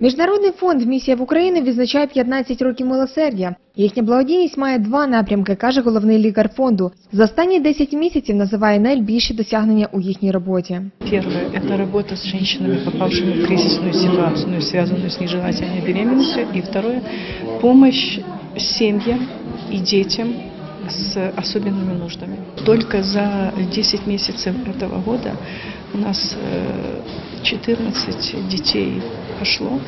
Міжнародний фонд Місія в Україні відзначає 15 років милосердя. Їхня благодійність має два напрямки, каже головний лікар фонду. За останні 10 місяців називає найбільші досягнення у їхній роботі. Первое – это работа с женщинами, попавшими в кризисную ситуацию, связанную с нежелательной беременностью. И второе – помощь семьям и детям с особенными нуждами. Только за 10 месяцев этого года у нас э, 14 детей пошло.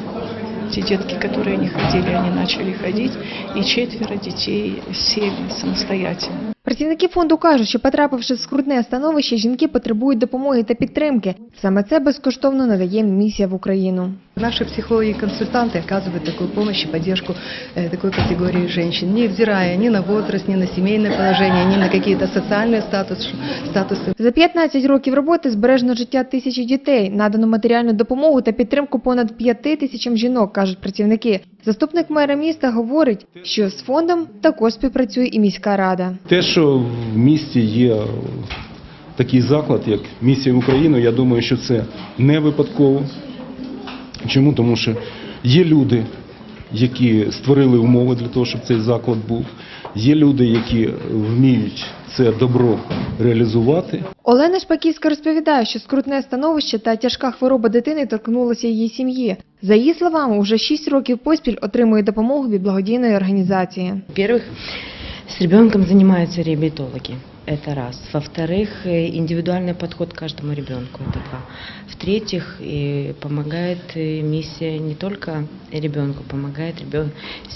Те детки, которые не ходили, они начали ходить. И четверо детей сели самостоятельно. Працівники фонду кажуть, що потрапивши в скрутне становище, жінки потребують допомоги та підтримки. Саме це безкоштовно надає місія в Україну. Наши психологи и консультанты оказывают такую помощь и поддержку э, такой категории женщин, невзирая ни на возраст, ни на семейное положение, ни на какие-то социальные статус, статусы. За 15 років роботи збережено життя тисячі дітей, надано матеріальну допомогу та підтримку понад 5 тисячам жінок, кажуть працівники. Заступник мера міста говорить, що з фондом також співпрацює і міська рада. Те, що в місті є такий заклад, як місія в Україну, я думаю, що це не випадково. Чому? Тому що є люди, які створили умови для того, щоб цей заклад був. Є люди, які вміють це добро реалізувати. Олена Шпаківська розповідає, що скрутне становище та тяжка хвороба дитини торкнулася її сім'ї. За її словами, уже 6 років поспіль отримує допомогу від благодійної організації. Во-первых, с ребенком занимаются реабилитологи. Это раз. Во-вторых, э, индивидуальный подход к каждому ребенку. Это два. В-третьих, и помогает э, миссия не только ребенку, помогает ребен...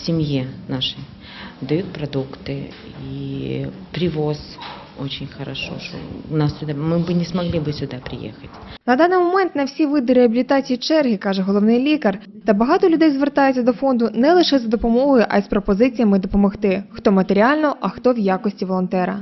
семье нашей. Дают продукты и привоз очень хорошо. Что у нас сюда, мы бы не смогли бы сюда приехать. На даний момент на всі види реабілітації черги, каже головний лікар. Та багато людей звертаються до фонду не лише за допомогою, а й з пропозиціями допомогти, хто матеріально, а хто в якості волонтера.